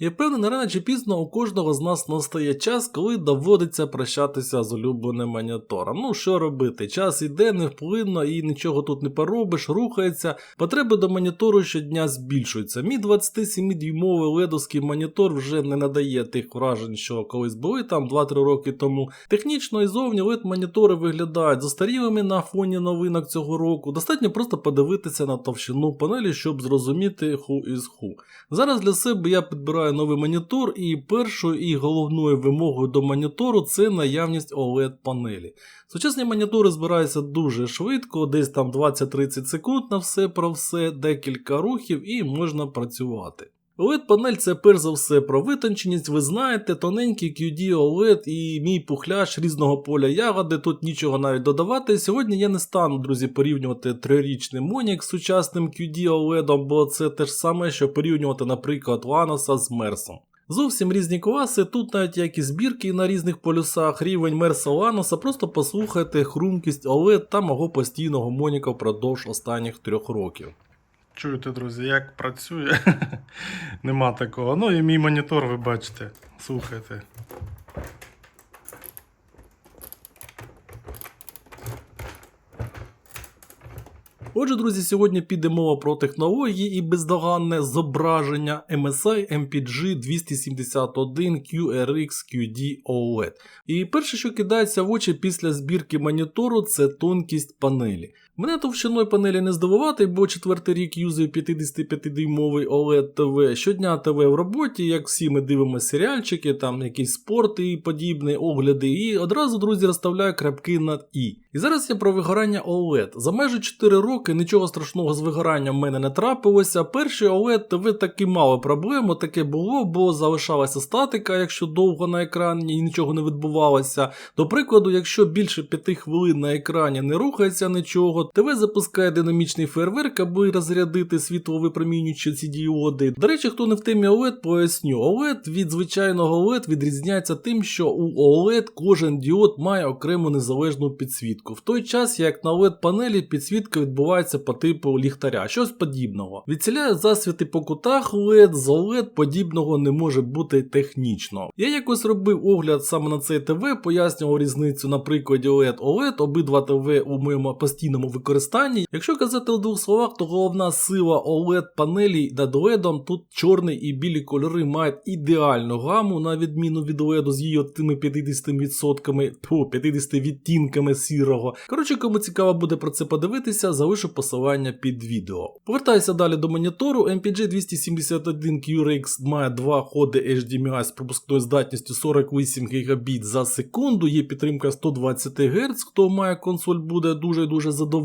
І впевнений, рано чи пізно у кожного з нас настає час, коли доводиться прощатися з улюбленим монітором. Ну що робити? Час іде невплинно і нічого тут не поробиш, рухається. Потреби до монітору щодня збільшуються. Мій 27-дюймовий ледовський монітор вже не надає тих вражень, що колись були там 2-3 роки тому. Технічно і зовні led монітори виглядають застарілими на фоні новинок цього року. Достатньо просто подивитися на товщину панелі, щоб зрозуміти who is who. Зараз для себе я підбираю новий монітор, і першою і головною вимогою до монітору це наявність OLED панелі. Сучасні монітори збираються дуже швидко, десь там 20-30 секунд на все про все, декілька рухів і можна працювати. Oled панель це перш за все про витонченість, ви знаєте, тоненький QD OLED і мій пухляш різного поля ягоди, тут нічого навіть додавати. Сьогодні я не стану, друзі, порівнювати трирічний Monік з сучасним QD OLED, бо це те ж саме, що порівнювати, наприклад, Lanos з Мерсом. Зовсім різні класи, тут навіть як і збірки на різних полюсах, рівень Мерса Ланоса, просто послухайте хрумкість OLED та мого постійного Моніка впродовж останніх трьох років. Чуєте, друзі, як працює? Нема такого. Ну і мій монітор, ви бачите. Слухайте. Отже, друзі, сьогодні піде мова про технології і бездоганне зображення MSI MPG 271 QRX QD OLED. І перше, що кидається в очі після збірки монітору, це тонкість панелі. Мене товщиною панелі не здивувати, бо четвертий рік юзаю 55-дюймовий OLED TV. Щодня ТВ в роботі, як всі ми дивимося серіальчики, там якісь спорти і подібні огляди, і одразу, друзі, розставляю крапки над І. І зараз я про вигорання OLED. За майже 4 роки нічого страшного з вигоранням в мене не трапилося. Перший OLED TV таки мало проблем, таке було, бо залишалася статика, якщо довго на екрані і нічого не відбувалося. До прикладу, якщо більше 5 хвилин на екрані не рухається нічого, ТВ запускає динамічний фейерверк, аби розрядити світловипромінюючі ці діоди. До речі, хто не в темі OLED, поясню. OLED від звичайного OLED відрізняється тим, що у OLED кожен діод має окрему незалежну підсвітку. В той час, як на OLED панелі підсвітка відбувається по типу ліхтаря, щось подібного. Відціляє засвіти по кутах LED, з OLED подібного не може бути технічно. Я якось робив огляд саме на цей ТВ, пояснював різницю на прикладі OLED OLED, обидва ТВ у моєму постійному використанні. Якщо казати у двох словах, то головна сила OLED панелі над LED тут чорний і білі кольори мають ідеальну гаму, на відміну від LED з її тими 50%, тьфу, 50 відтінками сірого. Коротше, кому цікаво буде про це подивитися, залишу посилання під відео. Повертаюся далі до монітору. MPG 271 QRX має два ходи HDMI з пропускною здатністю 48 Гб за секунду. Є підтримка 120 Гц. Хто має консоль, буде дуже дуже задоволений.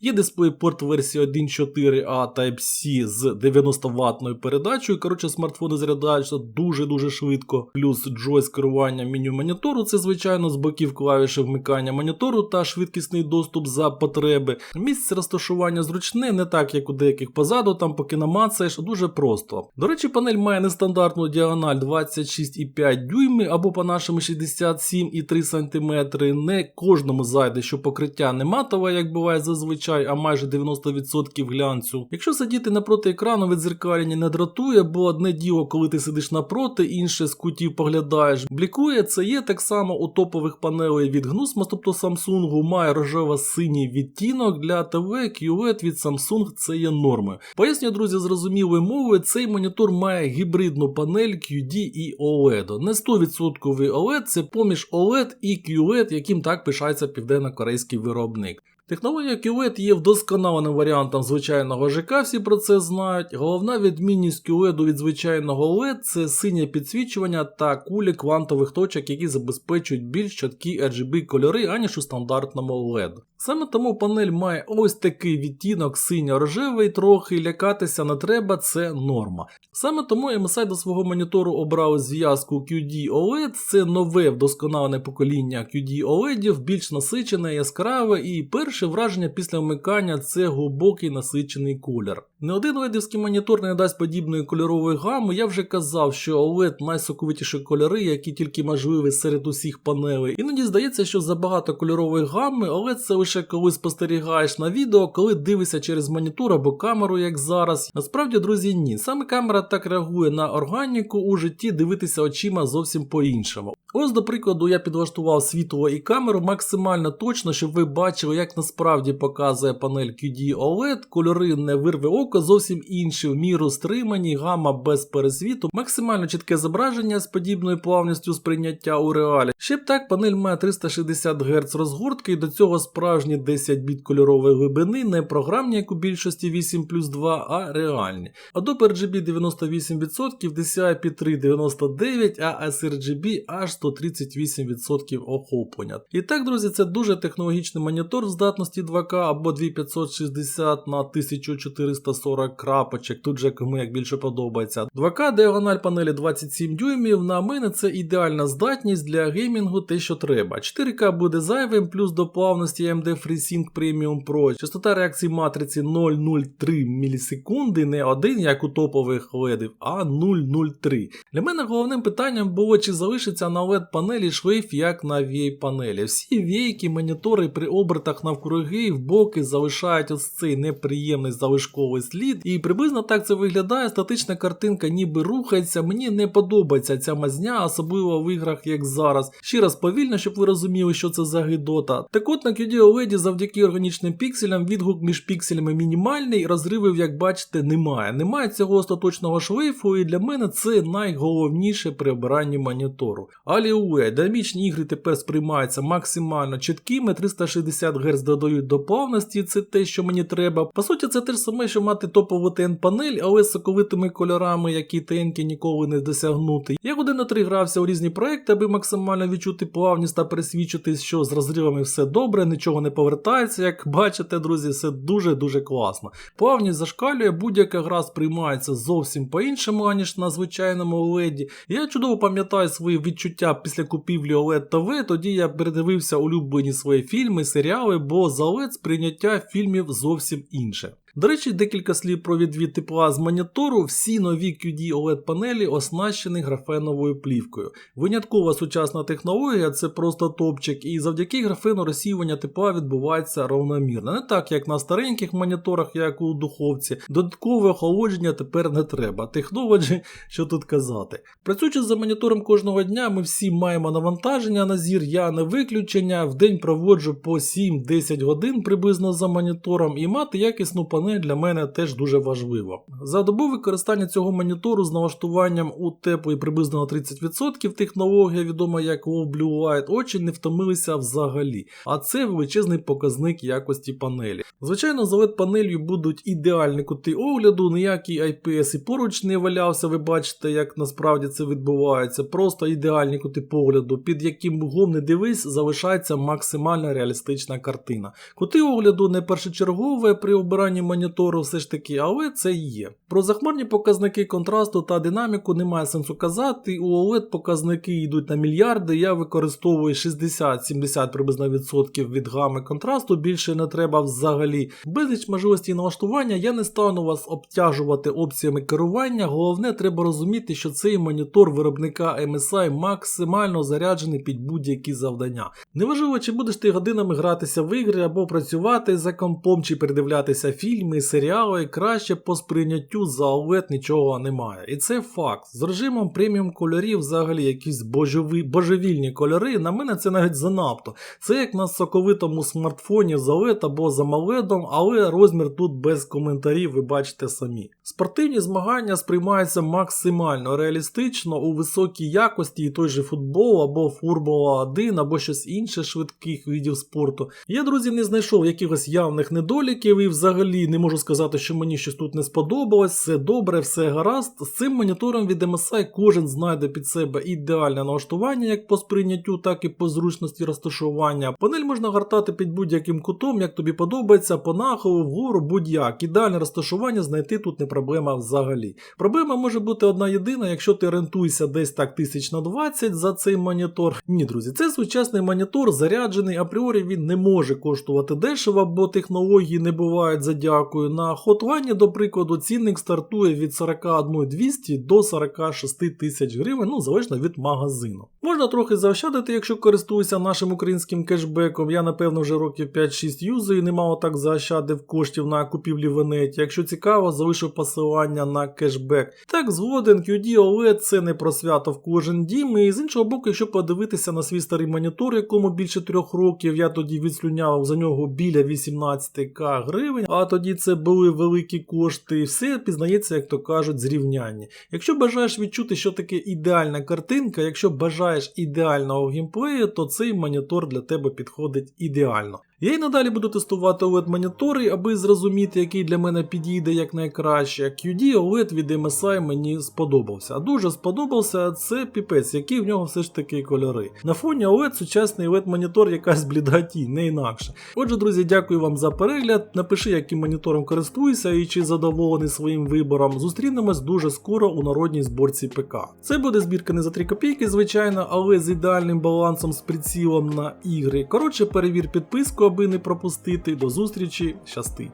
Є DisplayPort версія 1.4A Type-C з 90 ваттною передачею. Коротше, смартфони заряджаються дуже-дуже швидко. Плюс джойс керування меню монітору. Це звичайно з боків клавіші вмикання монітору та швидкісний доступ за потреби. Місце розташування зручне, не так як у деяких позаду, там поки намацаєш, дуже просто. До речі, панель має нестандартну діагональ 26,5 дюйми або по-нашому 67,3 см. Не кожному зайде, що покриття не матове, як буває зазвичай, а майже 90% глянцю. Якщо сидіти напроти екрану, відзеркалення не дратує, бо одне діло, коли ти сидиш напроти, інше з кутів поглядаєш. Блікує це є так само у топових панелей від Gnusma, тобто Samsung, має рожево-синій відтінок для ТВ, QLED від Samsung це є нормою. Поясню, друзі, зрозумілою мовою, цей монітор має гібридну панель QD і OLED. Не 100% OLED, це поміж OLED і QLED, яким так пишається південно-корейський виробник. Технологія QLED є вдосконаленим варіантом звичайного ЖК, всі про це знають. Головна відмінність QLED від звичайного LED це синє підсвічування та кулі квантових точок, які забезпечують більш чіткі RGB кольори, аніж у стандартному LED. Саме тому панель має ось такий відтінок синьо-рожевий, трохи лякатися не треба, це норма. Саме тому MSI до свого монітору обрав зв'язку QD OLED, це нове вдосконалене покоління QD OLED, більш насичене, яскраве і перше Перше враження після вмикання це глибокий насичений колір. Не один ледівський монітор не дасть подібної кольорової гами. Я вже казав, що OLED найсоковитіші кольори, які тільки можливі серед усіх панелей. Іноді здається, що забагато кольорової гами, але це лише коли спостерігаєш на відео, коли дивишся через монітор або камеру, як зараз. Насправді, друзі, ні. Саме камера так реагує на органіку у житті дивитися очима зовсім по-іншому. Ось, до прикладу, я підлаштував світло і камеру максимально точно, щоб ви бачили, як насправді показує панель QD OLED, кольори не вирве око, зовсім інші, в міру стримані, гама без пересвіту, максимально чітке зображення з подібною плавністю сприйняття у реалі. Ще б так, панель має 360 Гц розгортки і до цього справжні 10 біт кольорової глибини, не програмні, як у більшості 8 плюс 2, а реальні. Adobe RGB 98%, DCI P3 99%, а sRGB аж 138% охоплення. І так, друзі, це дуже технологічний монітор в здатності 2К або 2560 на 1440 крапочок, тут же кому як більше подобається. 2К діагональ панелі 27 дюймів, на мене це ідеальна здатність для геймінгу, те, що треба. 4К буде зайвим, плюс до плавності AMD FreeSync Premium Pro. Частота реакції матриці 0,03 мілісекунди, не один, як у топових ледів, а 0,03. Для мене головним питанням було, чи залишиться на LED панелі шлейф, як на VA панелі. Всі війки, монітори при обертах навкруги в боки залишають ось цей неприємний залишковий слід. І приблизно так це виглядає. Статична картинка ніби рухається. Мені не подобається ця мазня, особливо в іграх, як зараз. Ще раз повільно, щоб ви розуміли, що це за гидота. Так от на QD OLED завдяки органічним пікселям відгук між пікселями мінімальний, розривів, як бачите, немає. Немає цього остаточного шлейфу, і для мене це найголовніше при обранні монітору. Алілуя, динамічні ігри тепер сприймаються максимально чіткими, 360 Гц додають до плавності, це те, що мені треба. По суті, це те ж саме, що мати топову TN-панель, але з соковитими кольорами, які TN ніколи не досягнути. Я годину три грався у різні проекти, аби максимально відчути плавність та пересвідчитись, що з розривами все добре, нічого не повертається. Як бачите, друзі, все дуже-дуже класно. Плавність зашкалює, будь-яка гра сприймається зовсім по-іншому, аніж на звичайному OLED. Я чудово пам'ятаю свої відчуття після купівлі OLED TV, тоді я передивився улюблені свої фільми, серіали, бо за OLED сприйняття фільмів зовсім інше. До речі, декілька слів про відвід тепла з монітору. Всі нові QD OLED панелі оснащені графеновою плівкою. Виняткова сучасна технологія це просто топчик, і завдяки графену розсіювання тепла відбувається равномірно. Не так, як на стареньких моніторах, як у духовці. Додаткове охолодження тепер не треба. Технологі, що тут казати. Працюючи за монітором кожного дня, ми всі маємо навантаження на зір, я не виключення. В день проводжу по 7-10 годин приблизно за монітором, і мати якісну панель для мене теж дуже важливо. За добу використання цього монітору з налаштуванням у теплий приблизно на 30% технологія, відома як Low Blue Light, очі не втомилися взагалі. А це величезний показник якості панелі. Звичайно, за LED панелью будуть ідеальні кути огляду, ніякий IPS і поруч не валявся. Ви бачите, як насправді це відбувається. Просто ідеальні кути погляду, під яким вуглом не дивись, залишається максимально реалістична картина. Кути огляду не першочергове при обиранні монітору, все ж таки, але це є. Про захмарні показники контрасту та динаміку немає сенсу казати. У OLED показники йдуть на мільярди. Я використовую 60-70 приблизно відсотків від гами контрасту, більше не треба взагалі. Безліч можливостей налаштування я не стану вас обтяжувати опціями керування. Головне, треба розуміти, що цей монітор виробника MSI максимально заряджений під будь-які завдання. Неважливо, чи будеш ти годинами гратися в ігри або працювати за компом, чи передивлятися фільми, серіали, краще по сприйняттю за OLED нічого немає. І це факт. З режимом преміум кольорів взагалі якісь божеві, божевільні кольори. На мене це навіть занадто. Це як на соковитому смартфоні за OLED або за маледом, але розмір тут без коментарів, ви бачите самі. Спортивні змагання сприймаються максимально реалістично у високій якості і той же футбол або Формула 1, або щось інше швидких видів спорту. Я, друзі, не знайшов якихось явних недоліків і взагалі не можу сказати, що мені щось тут не сподобалось, все добре, все гаразд. З цим монітором від MSI кожен знайде під себе ідеальне налаштування як по сприйняттю, так і по зручності розташування. Панель можна гортати під будь-яким кутом, як тобі подобається, по нахилу, вгору, будь-як. Ідеальне розташування знайти тут не проблема взагалі. Проблема може бути одна єдина, якщо ти орієнтуєшся десь так тисяч на 20 за цей монітор. Ні, друзі, це сучасний монітор, заряджений, апріорі він не може коштувати дешево, бо технології не бувають за дякую. На Hotline, до прикладу, цінник стартує від 41 200 до 46 тисяч гривень, ну залежно від магазину. Можна трохи заощадити, якщо користуюся нашим українським кешбеком. Я напевно вже років 5-6 юзаю, і немало так заощадив коштів на купівлі в інеті. Якщо цікаво, залишу посилання на кешбек. Так, згоден, QD OLED це не про свято в кожен дім. І з іншого боку, якщо подивитися на свій старий монітор, якому більше трьох років, я тоді відслюняв за нього біля 18к гривень, а тоді це були великі кошти, і все пізнається, як то кажуть, зрівняння. Якщо бажаєш відчути, що таке ідеальна картинка, якщо бажаєш ідеального геймплею, то цей монітор для тебе підходить ідеально. Я й надалі буду тестувати OLED монітори, аби зрозуміти, який для мене підійде як найкраще. QD OLED від MSI мені сподобався. Дуже сподобався це піпець, які в нього все ж таки кольори. На фоні OLED сучасний OLED монітор якась бліда не інакше. Отже, друзі, дякую вам за перегляд. Напиши, яким монітором користуєшся і чи задоволений своїм вибором. Зустрінемось дуже скоро у народній зборці ПК. Це буде збірка не за 3 копійки, звичайно, але з ідеальним балансом з прицілом на ігри. Коротше, перевір підписку, аби не пропустити. До зустрічі, щастить!